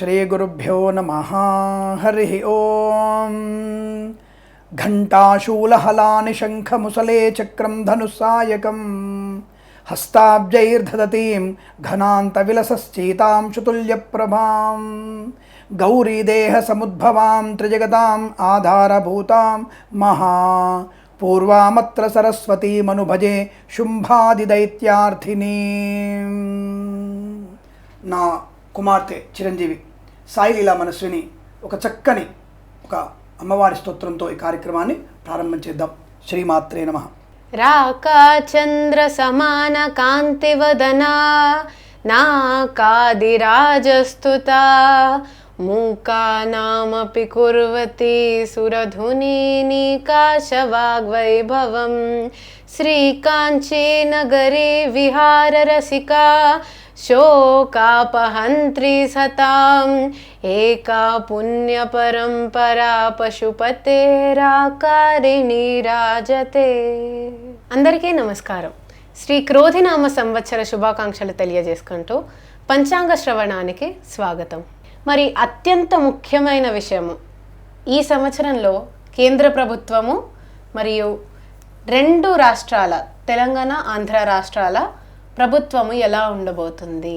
श्रीगुरुभ्यो नमः। हरिः ॐ घण्टाशूलहलानिशङ्खमुसले चक्रं धनुस्सायकं हस्ताब्जैर्धदतीं घनान्तविलसश्चेतां शुतुल्यप्रभां गौरीदेहसमुद्भवां त्रिजगताम् आधारभूतां महा। पूर्वामत्र सरस्वतीमनुभजे ಶುಂಭಾದಿದೈತ್ಯಾರ್ಥಿನಿ ना, कुमारते, चिरंजीवी। సాయిలీలా మనస్విని ఒక చక్కని ఒక అమ్మవారి స్తోత్రంతో ఈ కార్యక్రమాన్ని ప్రారంభం చేద్దాం. శ్రీమాత్రే నమ. రాకాచంద్ర సమాన కాంతివదనా నాకాదిరాజస్తుత మూకానామపి కుర్వతి సురధునీనికాశవాగ్వైభవం శ్రీకాంచీనగరే విహారరసికా శోకాపహంత్రి సతాం ఏకా పుణ్యపరంపరా పశుపతేరాకారిణి రాజతే అందరికీ నమస్కారం. శ్రీ క్రోధినామ సంవత్సర శుభాకాంక్షలు తెలియజేసుకుంటూ పంచాంగ శ్రవణానికి స్వాగతం. మరి అత్యంత ముఖ్యమైన విషయము ఈ సంవత్సరంలో కేంద్ర ప్రభుత్వము మరియు రెండు రాష్ట్రాల తెలంగాణ ఆంధ్ర రాష్ట్రాల ప్రభుత్వము ఎలా ఉండబోతుంది?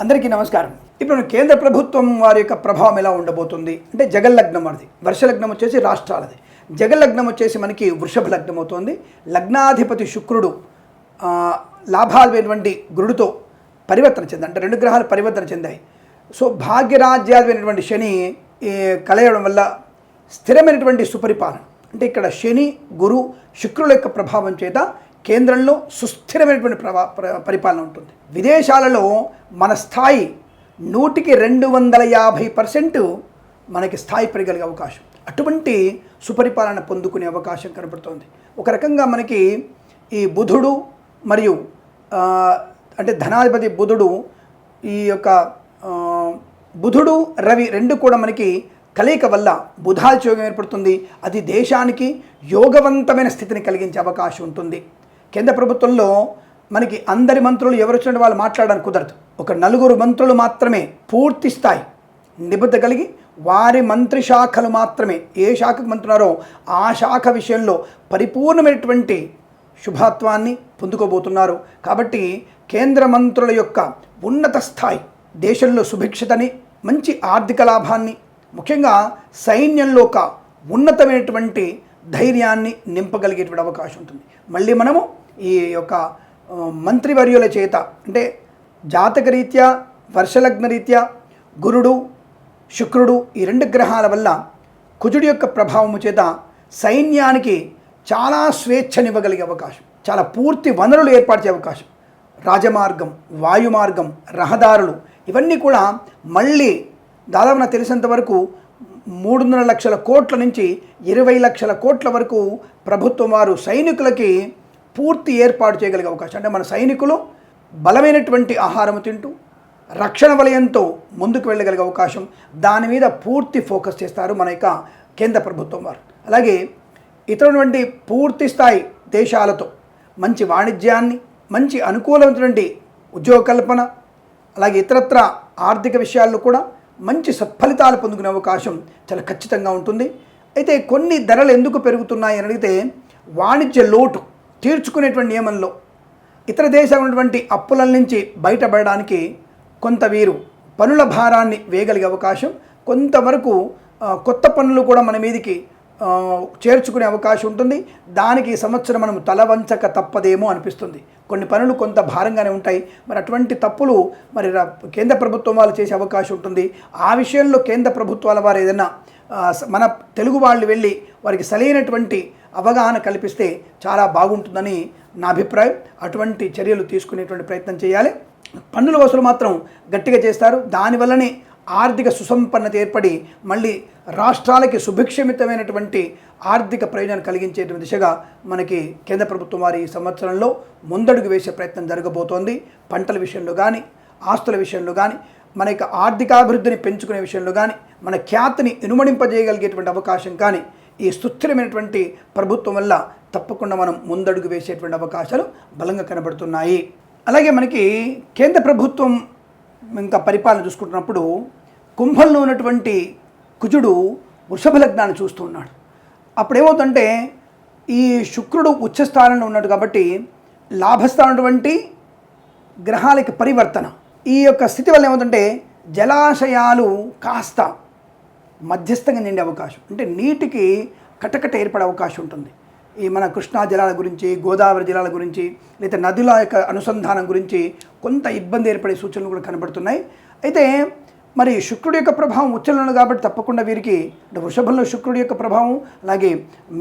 అందరికీ నమస్కారం. ఇప్పుడు కేంద్ర ప్రభుత్వం వారి యొక్క ప్రభావం ఎలా ఉండబోతుంది? అంటే జగల్లగ్నం మనది వర్షలగ్నం వచ్చేసి రాష్ట్రాలది. జగల్లగ్నం వచ్చేసి మనకి వృషభ లగ్నం అవుతుంది. లగ్నాధిపతి శుక్రుడు ఆ, లాభాలైనటువంటి గురుడితో పరివర్తన చెంది అంటే రెండు గ్రహాలు పరివర్తన చెందాయి. సో భాగ్యరాజ్యాలైనటువంటి శని కలయడం వల్ల స్థిరమైనటువంటి సుపరిపాలన. అంటే ఇక్కడ శని గురు శుక్రుల యొక్క ప్రభావం చేత కేంద్రంలో సుస్థిరమైనటువంటి ప్రభా పరిపాలన ఉంటుంది. విదేశాలలో మన స్థాయి నూటికి రెండు వందల యాభై పర్సెంట్ మనకి స్థాయి పెరగలిగే అవకాశం. అటువంటి సుపరిపాలన పొందుకునే అవకాశం కనబడుతోంది. ఒక రకంగా మనకి ఈ బుధుడు మరియు అంటే ధనాధిపతి బుధుడు ఈ యొక్క బుధుడు రవి రెండు కూడా మనకి కలయిక వల్ల బుధాచయోగం ఏర్పడుతుంది. అది దేశానికి యోగవంతమైన స్థితిని కలిగించే అవకాశం ఉంటుంది. కేంద్ర ప్రభుత్వంలో మనకి అందరి మంత్రులు ఎవరు వచ్చినట్టు వాళ్ళు మాట్లాడడానికి కుదరదు. ఒక నలుగురు మంత్రులు మాత్రమే పూర్తి స్థాయి నిబద్ధ కలిగి వారి మంత్రి శాఖలు మాత్రమే ఏ శాఖకు మంత్రున్నారో ఆ శాఖ విషయంలో పరిపూర్ణమైనటువంటి శుభత్వాన్ని పొందుకోబోతున్నారు. కాబట్టి కేంద్ర మంత్రుల యొక్క ఉన్నత స్థాయి దేశంలో సుభిక్షతని మంచి ఆర్థిక లాభాన్ని ముఖ్యంగా సైన్యంలో ఒక ఉన్నతమైనటువంటి ధైర్యాన్ని నింపగలిగేటువంటి అవకాశం ఉంటుంది. మళ్ళీ మనము ఈ యొక్క మంత్రివర్యుల చేత అంటే జాతక రీత్యా వర్షలగ్న రీత్యా గురుడు శుక్రుడు ఈ రెండు గ్రహాల వల్ల కుజుడి యొక్క ప్రభావము చేత సైన్యానికి చాలా స్వేచ్ఛనివ్వగలిగే అవకాశం చాలా పూర్తి వనరులు ఏర్పరిచే అవకాశం. రాజమార్గం వాయుమార్గం రహదారులు ఇవన్నీ కూడా మళ్ళీ దాదాపు నాకు తెలిసినంత వరకు మూడున్నర లక్షల కోట్ల నుంచి ఇరవై లక్షల కోట్ల వరకు ప్రభుత్వం వారు సైనికులకి పూర్తి ఏర్పాటు చేయగలిగే అవకాశం. అంటే మన సైనికులు బలమైనటువంటి ఆహారం తింటూ రక్షణ వలయంతో ముందుకు వెళ్ళగలిగే అవకాశం. దాని మీద పూర్తి ఫోకస్ చేస్తారు మన యొక్క కేంద్ర ప్రభుత్వం వారు. అలాగే ఇతరటువంటి పూర్తి స్థాయి దేశాలతో మంచి వాణిజ్యాన్ని మంచి అనుకూలమైనటువంటి ఉద్యోగ కల్పన అలాగే ఇతరత్ర ఆర్థిక విషయాల్లో కూడా మంచి సత్ఫలితాలు పొందుకునే అవకాశం చాలా ఖచ్చితంగా ఉంటుంది. అయితే కొన్ని ధరలు ఎందుకు పెరుగుతున్నాయి అని అడిగితే వాణిజ్య లోటు తీర్చుకునేటువంటి నియమంలో ఇతర దేశాలు ఉన్నటువంటి అప్పుల నుంచి బయటపడడానికి కొంత వీరు పనుల భారాన్ని వేయగలిగే అవకాశం కొంతవరకు కొత్త పనులు కూడా మన మీదికి చేర్చుకునే అవకాశం ఉంటుంది. దానికి ఈ సంవత్సరం మనం తలవంచక తప్పదేమో అనిపిస్తుంది. కొన్ని పనులు కొంత భారంగానే ఉంటాయి. మరి అటువంటి తప్పులు మరి కేంద్ర ప్రభుత్వం వాళ్ళు చేసే అవకాశం ఉంటుంది. ఆ విషయంలో కేంద్ర ప్రభుత్వాల వారు ఏదైనా మన తెలుగు వాళ్ళు వెళ్ళి వారికి సరైనటువంటి అవగాహన కల్పిస్తే చాలా బాగుంటుందని నా అభిప్రాయం. అటువంటి చర్యలు తీసుకునేటువంటి ప్రయత్నం చేయాలి. పన్నుల వసూలు మాత్రం గట్టిగా చేస్తారు. దానివల్లనే ఆర్థిక సుసంపన్నత ఏర్పడి మళ్ళీ రాష్ట్రాలకి సుభిక్షమితమైనటువంటి ఆర్థిక ప్రయోజనం కలిగించేటువంటి దిశగా మనకి కేంద్ర ప్రభుత్వం వారి ఈ సంవత్సరంలో ముందడుగు వేసే ప్రయత్నం జరగబోతోంది. పంటల విషయంలో కానీ ఆస్తుల విషయంలో కానీ మన యొక్క ఆర్థికాభివృద్ధిని పెంచుకునే విషయంలో కానీ మన ఖ్యాతిని ఇనుమడింపజేయగలిగేటువంటి అవకాశం కానీ ఈ సుస్థిరమైనటువంటి ప్రభుత్వం వల్ల తప్పకుండా మనం ముందడుగు వేసేటువంటి అవకాశాలు బలంగా కనబడుతున్నాయి. అలాగే మనకి కేంద్ర ప్రభుత్వం ఇంకా పరిపాలన చూసుకుంటున్నప్పుడు కుంభంలో ఉన్నటువంటి కుజుడు వృషభ లగ్నాన్ని చూస్తూ ఉన్నాడు అప్పుడేమవుతుంటే ఈ శుక్రుడు ఉచ్చస్థానంలో ఉన్నాడు కాబట్టి లాభస్థానటువంటి గ్రహాలకి పరివర్తన. ఈ యొక్క స్థితి వల్ల ఏమవుతుంటే జలాశయాలు కాస్త మధ్యస్థంగా నిండే అవకాశం. అంటే నీటికి కటకట ఏర్పడే అవకాశం ఉంటుంది. ఈ మన కృష్ణా జలాల గురించి గోదావరి జలాల గురించి లేదా నదుల యొక్క అనుసంధానం గురించి కొంత ఇబ్బంది ఏర్పడే సూచనలు కూడా కనబడుతున్నాయి. అయితే మరి శుక్రుడి యొక్క ప్రభావం ఉచ్చలో కాబట్టి తప్పకుండా వీరికి అంటే వృషభంలో శుక్రుడి యొక్క ప్రభావం అలాగే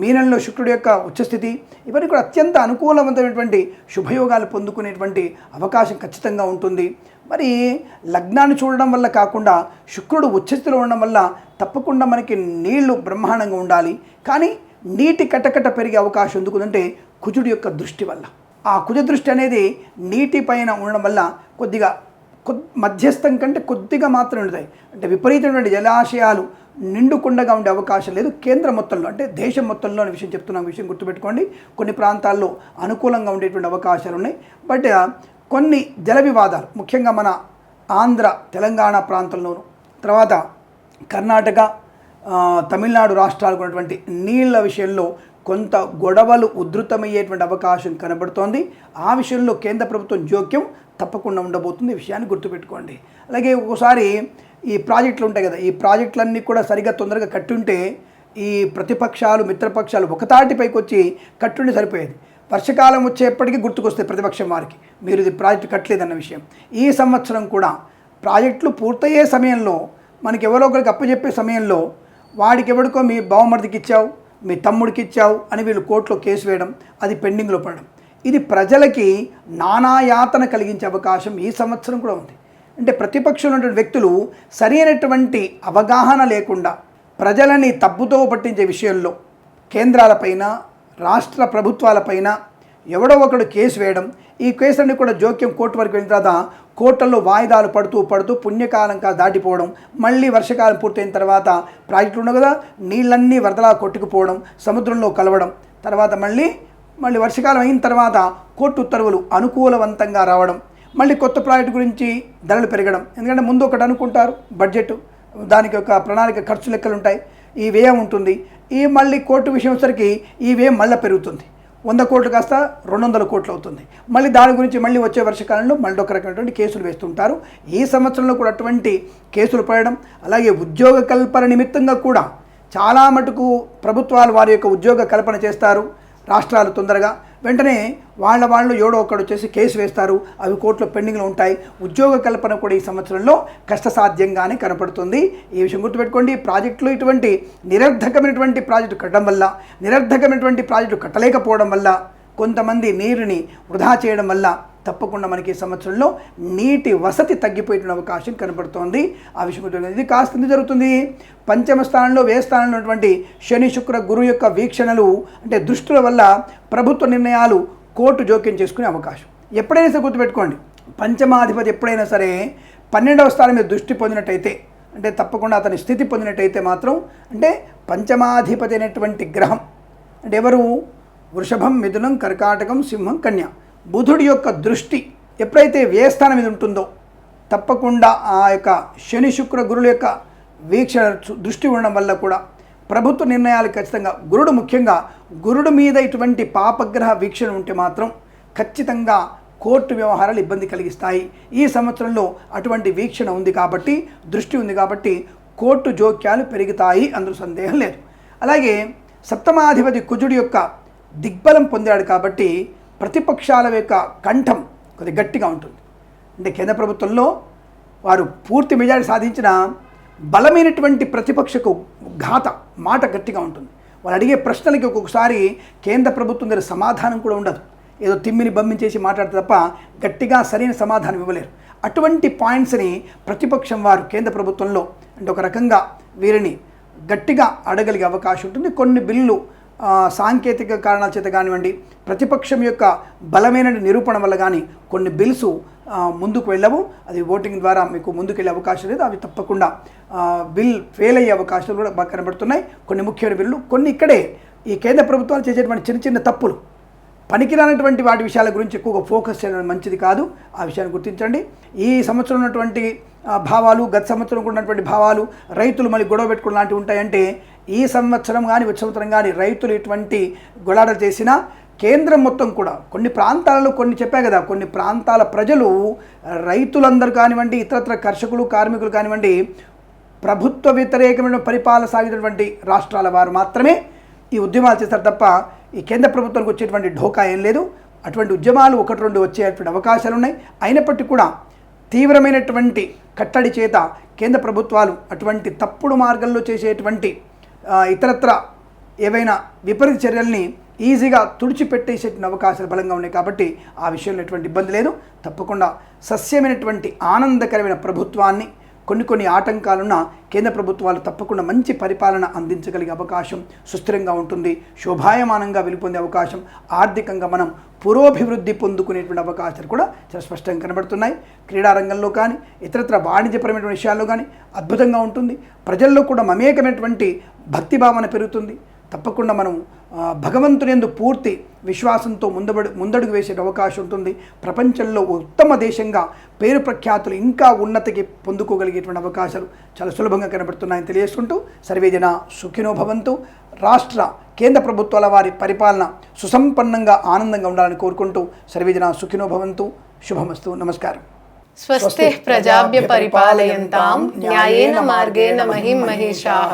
మీనంలో శుక్రుడి యొక్క ఉచ్చస్థితి ఇవన్నీ కూడా అత్యంత అనుకూలవంతమైనటువంటి శుభయోగాలు పొందుకునేటువంటి అవకాశం ఖచ్చితంగా ఉంటుంది. మరి లగ్నాన్ని చూడడం వల్ల కాకుండా శుక్రుడు ఉచ్చస్థితిలో ఉండడం వల్ల తప్పకుండా మనకి నీళ్ళు బ్రహ్మాండంగా ఉండాలి. కానీ నీటి కటకట పెరిగే అవకాశం ఎందుకుందంటే కుజుడి యొక్క దృష్టి వల్ల. ఆ కుజ దృష్టి అనేది నీటి పైన ఉండడం వల్ల కొద్దిగా మధ్యస్థం కంటే కొద్దిగా మాత్రమే ఉంటాయి అంటే విపరీతమైనటువంటి జలాశయాలు నిండుకుండగా ఉండే అవకాశం లేదు. కేంద్ర మొత్తంలో అంటే దేశం మొత్తంలో అనే విషయం చెప్తున్న విషయం గుర్తుపెట్టుకోండి. కొన్ని ప్రాంతాల్లో అనుకూలంగా ఉండేటువంటి అవకాశాలు ఉన్నాయి. బట్ కొన్ని జల వివాదాలు ముఖ్యంగా మన ఆంధ్ర తెలంగాణ ప్రాంతంలోను తర్వాత కర్ణాటక తమిళనాడు రాష్ట్రాలకు ఉన్నటువంటి నీళ్ళ విషయంలో కొంత గొడవలు ఉధృతమయ్యేటువంటి అవకాశం కనబడుతోంది. ఆ విషయంలో కేంద్ర ప్రభుత్వం జోక్యం తప్పకుండా ఉండబోతుంది ఈ విషయాన్ని గుర్తుపెట్టుకోండి. అలాగే ఒకసారి ఈ ప్రాజెక్టులు ఉంటాయి కదా ఈ ప్రాజెక్టులన్నీ కూడా సరిగ్గా తొందరగా కట్టుంటే ఈ ప్రతిపక్షాలు మిత్రపక్షాలు ఒకతాటిపైకి వచ్చి కట్టుండి సరిపోయేది. వర్షకాలం వచ్చేప్పటికీ గుర్తుకొస్తాయి ప్రతిపక్షం వారికి. మీరు ఇది ప్రాజెక్టు కట్టలేదన్న విషయం. ఈ సంవత్సరం కూడా ప్రాజెక్టులు పూర్తయ్యే సమయంలో మనకి ఎవరో ఒకరికి అప్పచెప్పే సమయంలో వాడికి ఎవడికో మీ బావమరిదికి ఇచ్చావు మీ తమ్ముడికి ఇచ్చావు అని వీళ్ళు కోర్టులో కేసు వేయడం అది పెండింగ్లో పడడం. ఇది ప్రజలకి నానాయాతన కలిగించే అవకాశం ఈ సంవత్సరం కూడా ఉంది. అంటే ప్రతిపక్షంలో ఉన్నటువంటి వ్యక్తులు సరైనటువంటి అవగాహన లేకుండా ప్రజలని తప్పుతో పట్టించే విషయంలో కేంద్రాలపైన రాష్ట్ర ప్రభుత్వాలపైన ఎవడో ఒకడు కేసు వేయడం ఈ కేసులన్నీ కూడా జోక్యం కోర్టు వరకు వెళ్ళిన తర్వాత కోర్టుల్లో వాయిదాలు పడుతూ పడుతూ పుణ్యకాలం కా దాటిపోవడం మళ్ళీ వర్షకాలం పూర్తయిన తర్వాత ప్రాజెక్టులు ఉండవు కదా నీళ్ళన్నీ వరదలా కొట్టుకుపోవడం సముద్రంలో కలవడం తర్వాత మళ్ళీ మళ్ళీ వర్షకాలం అయిన తర్వాత కోర్టు ఉత్తర్వులు అనుకూలవంతంగా రావడం మళ్ళీ కొత్త ప్రాజెక్టు గురించి ధరలు పెరగడం. ఎందుకంటే ముందు ఒకటి అనుకుంటారు బడ్జెట్ దానికి ఒక ప్రణాళిక ఖర్చు లెక్కలు ఉంటాయి ఈ వ్యయం ఉంటుంది ఈ మళ్ళీ కోర్టు విషయం వచ్చరికి ఈ వ్యయం మళ్ళీ పెరుగుతుంది. వంద కోట్లు కాస్త రెండు వందల కోట్లు అవుతుంది. మళ్ళీ దాని గురించి మళ్ళీ వచ్చే వర్షకాలంలో మళ్ళీ ఒక రకమైనటువంటి కేసులు వేస్తుంటారు. ఈ సంవత్సరంలో కూడా అటువంటి కేసులు పడడం అలాగే ఉద్యోగ కల్పన నిమిత్తంగా కూడా చాలా మటుకు ప్రభుత్వాలు వారి యొక్క ఉద్యోగ కల్పన చేస్తారు. రాష్ట్రాలు తొందరగా. వెంటనే వాళ్ళ వాళ్ళు ఎవడో ఒకడు వచ్చేసి కేసు వేస్తారు. అవి కోర్టులో పెండింగ్లో ఉంటాయి. ఉద్యోగ కల్పన కూడా ఈ సంవత్సరంలో కష్టసాధ్యంగానే కనపడుతుంది. ఈ విషయం గుర్తుపెట్టుకోండి. ప్రాజెక్టులు ఇటువంటి నిరర్ధకమైనటువంటి ప్రాజెక్టు కట్టడం వల్ల నిరర్ధకమైనటువంటి ప్రాజెక్టు కట్టలేకపోవడం వల్ల కొంతమంది నీరుని వృధా చేయడం వల్ల తప్పకుండా మనకి ఈ సంవత్సరంలో నీటి వసతి తగ్గిపోయిన అవకాశం కనబడుతోంది ఆ విషయం ఇది కాస్త జరుగుతుంది? పంచమ స్థానంలో వే స్థానంలో ఉన్నటువంటి శని శుక్ర గురు యొక్క వీక్షణలు అంటే దృష్టుల వల్ల ప్రభుత్వ నిర్ణయాలు కోర్టు జోక్యం చేసుకునే అవకాశం. ఎప్పుడైనా సరే గుర్తుపెట్టుకోండి పంచమాధిపతి ఎప్పుడైనా సరే పన్నెండవ స్థానం మీద దృష్టి పొందినట్టయితే అంటే తప్పకుండా అతని స్థితి పొందినట్టయితే మాత్రం అంటే పంచమాధిపతి అయినటువంటి గ్రహం అంటే ఎవరు? వృషభం మిథునం కర్కాటకం సింహం కన్య. బుధుడి యొక్క దృష్టి ఎప్పుడైతే వ్యయస్థానం మీద ఉంటుందో తప్పకుండా ఆ యొక్క శని శుక్ర గురుల యొక్క వీక్షణ దృష్టి ఉండడం వల్ల కూడా ప్రభుత్వ నిర్ణయాలు ఖచ్చితంగా గురుడు ముఖ్యంగా గురుడు మీద ఇటువంటి పాపగ్రహ వీక్షణ ఉంటే మాత్రం ఖచ్చితంగా కోర్టు వ్యవహారాలు ఇబ్బంది కలిగిస్తాయి. ఈ సంవత్సరంలో అటువంటి వీక్షణ ఉంది కాబట్టి దృష్టి ఉంది కాబట్టి కోర్టు జోక్యాలు పెరుగుతాయి అందులో సందేహం లేదు. అలాగే సప్తమాధిపతి కుజుడి యొక్క దిగ్బలం పొందాడు కాబట్టి ప్రతిపక్షాల యొక్క కంఠం కొద్ది గట్టిగా ఉంటుంది. అంటే కేంద్ర ప్రభుత్వంలో వారు పూర్తి మెజారిటీ సాధించిన బలమైనటువంటి ప్రతిపక్షకు ఘాత మాట గట్టిగా ఉంటుంది. వాళ్ళు అడిగే ప్రశ్నలకి ఒక్కొక్కసారి కేంద్ర ప్రభుత్వం దగ్గర సమాధానం కూడా ఉండదు. ఏదో తిమ్మిని బమ్మించేసి మాట్లాడితే తప్ప గట్టిగా సరైన సమాధానం ఇవ్వలేరు. అటువంటి పాయింట్స్ని ప్రతిపక్షం వారు కేంద్ర ప్రభుత్వంలో అంటే ఒక రకంగా వీరిని గట్టిగా అడగలిగే అవకాశం ఉంటుంది. కొన్ని బిల్లులు సాంకేతిక కారణాల చేత కానివ్వండి ప్రతిపక్షం యొక్క బలమైన నిరూపణ వల్ల కానీ కొన్ని బిల్స్ ముందుకు వెళ్ళవు. అది ఓటింగ్ ద్వారా మీకు ముందుకు వెళ్ళే అవకాశం లేదు. అవి తప్పకుండా బిల్ ఫెయిల్ అయ్యే అవకాశాలు కూడా బాగా కనబడుతున్నాయి. కొన్ని ముఖ్యమైన బిల్లు కొన్ని ఇక్కడే ఈ కేంద్ర ప్రభుత్వాలు చేసేటువంటి చిన్న చిన్న తప్పులు. పనికిరానటువంటి వాటి విషయాల గురించి ఎక్కువగా ఫోకస్ చేయడం మంచిది కాదు. ఆ విషయాన్ని గుర్తించండి. ఈ సంవత్సరం ఉన్నటువంటి భావాలు గత సంవత్సరం కూడా ఉన్నటువంటి భావాలు రైతులు మళ్ళీ గొడవ పెట్టుకుని లాంటివి ఉంటాయంటే ఈ సంవత్సరం కానీ వచ్చే సంవత్సరం కానీ రైతులు ఇటువంటి గొడవలు చేసినా కేంద్రం మొత్తం కూడా కొన్ని ప్రాంతాలలో కొన్ని చెప్పా కదా కొన్ని ప్రాంతాల ప్రజలు రైతులందరూ కానివ్వండి ఇతరత్ర కర్షకులు కార్మికులు కానివ్వండి ప్రభుత్వ వ్యతిరేకమైన పరిపాలన సాగినటువంటి రాష్ట్రాల వారు మాత్రమే ఈ ఉద్యమాలు చేస్తారు తప్ప ఈ కేంద్ర ప్రభుత్వానికి వచ్చేటువంటి ఢోకా ఏం లేదు. అటువంటి ఉద్యమాలు ఒకటి రెండు వచ్చేటువంటి అవకాశాలు ఉన్నాయి. అయినప్పటికీ కూడా తీవ్రమైనటువంటి కట్టడి చేత కేంద్ర ప్రభుత్వాలు అటువంటి తప్పుడు మార్గంలో చేసేటువంటి ఇతరత్ర ఏవైనా విపరీత చర్యల్ని ఈజీగా తుడిచిపెట్టేసేటువంటి అవకాశాలు బలంగా ఉన్నాయి కాబట్టి ఆ విషయంలో ఎటువంటి ఇబ్బంది లేదు. తప్పకుండా సస్యమైనటువంటి ఆనందకరమైన ప్రభుత్వాన్ని కొన్ని కొన్ని ఆటంకాలున్న కేంద్ర ప్రభుత్వాలు తప్పకుండా మంచి పరిపాలన అందించగలిగే అవకాశం సుస్థిరంగా ఉంటుంది. శోభాయమానంగా వెలుపొందే అవకాశం ఆర్థికంగా మనం పురోభివృద్ధి పొందుకునేటువంటి అవకాశాలు కూడా చాలా స్పష్టంగా కనబడుతున్నాయి. క్రీడారంగంలో కానీ ఇతరత్ర వాణిజ్యపరమైన విషయాల్లో కానీ అద్భుతంగా ఉంటుంది. ప్రజల్లో కూడా మమేకమైనటువంటి భక్తి భావన పెరుగుతుంది. తప్పకుండా మనం భగవంతుని యందు పూర్తి విశ్వాసంతో ముందబడి ముందడుగు వేసే అవకాశం ఉంటుంది. ప్రపంచంలో ఉత్తమ దేశంగా పేరు ప్రఖ్యాతులు ఇంకా ఉన్నతికి పొందుకోగలిగేటువంటి అవకాశాలు చాలా సులభంగా కనబడుతున్నాయని తెలియజేసుకుంటూ సర్వేజన సుఖినో భవంతు. రాష్ట్ర కేంద్ర ప్రభుత్వాల వారి పరిపాలన సుసంపన్నంగా ఆనందంగా ఉండాలని కోరుకుంటూ సర్వేజన సుఖినో భవంతు. శుభమస్తు. నమస్కారం. స్వస్తి ప్రజాభ్య పరిపాలయంతాం. న్యాయేన మార్గేణ మహిం మహిషాః.